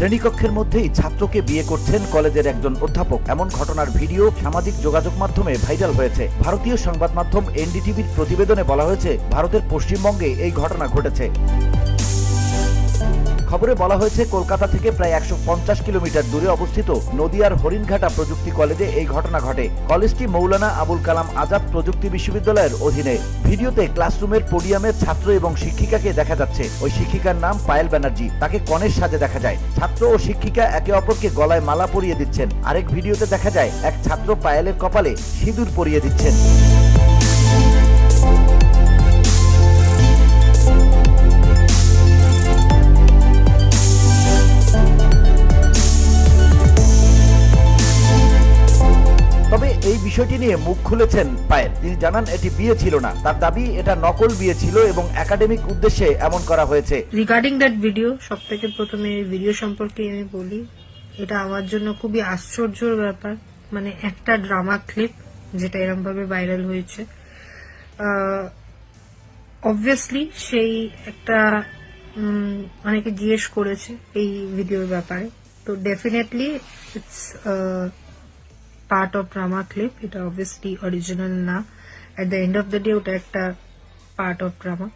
শ্রেণীকক্ষের মধ্যেই ছাত্রকে বিয়ে করছেন কলেজের একজন অধ্যাপক। এমন ঘটনার ভিডিও সামাজিক যোগাযোগ মাধ্যমে ভাইরাল হয়েছে। ভারতীয় সংবাদ মাধ্যম এনডিটিভির প্রতিবেদনে বলা হয়েছে, ভারতের পশ্চিমবঙ্গে এই ঘটনা ঘটেছে। খবরে বলা হয়েছে, কলকাতা থেকে প্রায় একশো পঞ্চাশ কিলোমিটার দূরে অবস্থিত নদিয়ার হরিণঘাটা প্রযুক্তি কলেজে এই ঘটনা ঘটে। কলেজটি মৌলানা আবুল কালাম আজাদ প্রযুক্তি বিশ্ববিদ্যালয়ের অধীনে। ভিডিওতে ক্লাসরুমের পোডিয়ামের ছাত্র এবং শিক্ষিকাকে দেখা যাচ্ছে। ওই শিক্ষিকার নাম পায়েল ব্যানার্জি। তাকে কনের সাজে দেখা যায়। ছাত্র ও শিক্ষিকা একে অপরকে গলায় মালা পরিয়ে দিচ্ছেন। আরেক ভিডিওতে দেখা যায়, এক ছাত্র পায়েলের কপালে সিঁদুর পরিয়ে দিচ্ছেন। এই বিষয়টি নিয়ে মুখ খুলেছেন পায়েল। তিনি জানান, এটি বিয়ে ছিল না। তার দাবি, এটা নকল বিয়ে ছিল এবং একাডেমিক উদ্দেশ্যে এমন করা হয়েছে। রিগার্ডিং দ্যাট ভিডিও সব থেকে প্রথমে ভিডিও সম্পর্কে আমি বলি, এটা আমার জন্য খুবই আশ্চর্যর ব্যাপার। মানে একটা ড্রামা ক্লিপ যেটা এরম ভাবে ভাইরাল হয়েছে অবভিয়াসলি সেই একটা অনেকে জিজ্ঞেস করেছে এই ভিডিওর ব্যাপারে। তো definitely it's part of drama clip এটা অবভিয়াসলি অরিজিনাল না at the end of the day ওটা একটা পার্ট অফ ড্রামা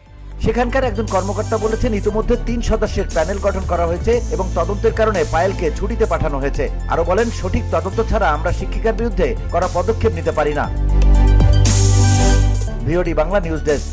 সেখানকার একজন কর্মকর্তা বলেছেন, ইতিমধ্যে তিন সদস্যের প্যানেল গঠন করা হয়েছে এবং তদন্তের কারণে পায়েলকে ছুটিতে পাঠানো হয়েছে। আরও বলেন, সঠিক তদন্ত ছাড়া আমরা শিক্ষিকার বিরুদ্ধে করা পদক্ষেপ নিতে পারি না। VOD Bangla news desk.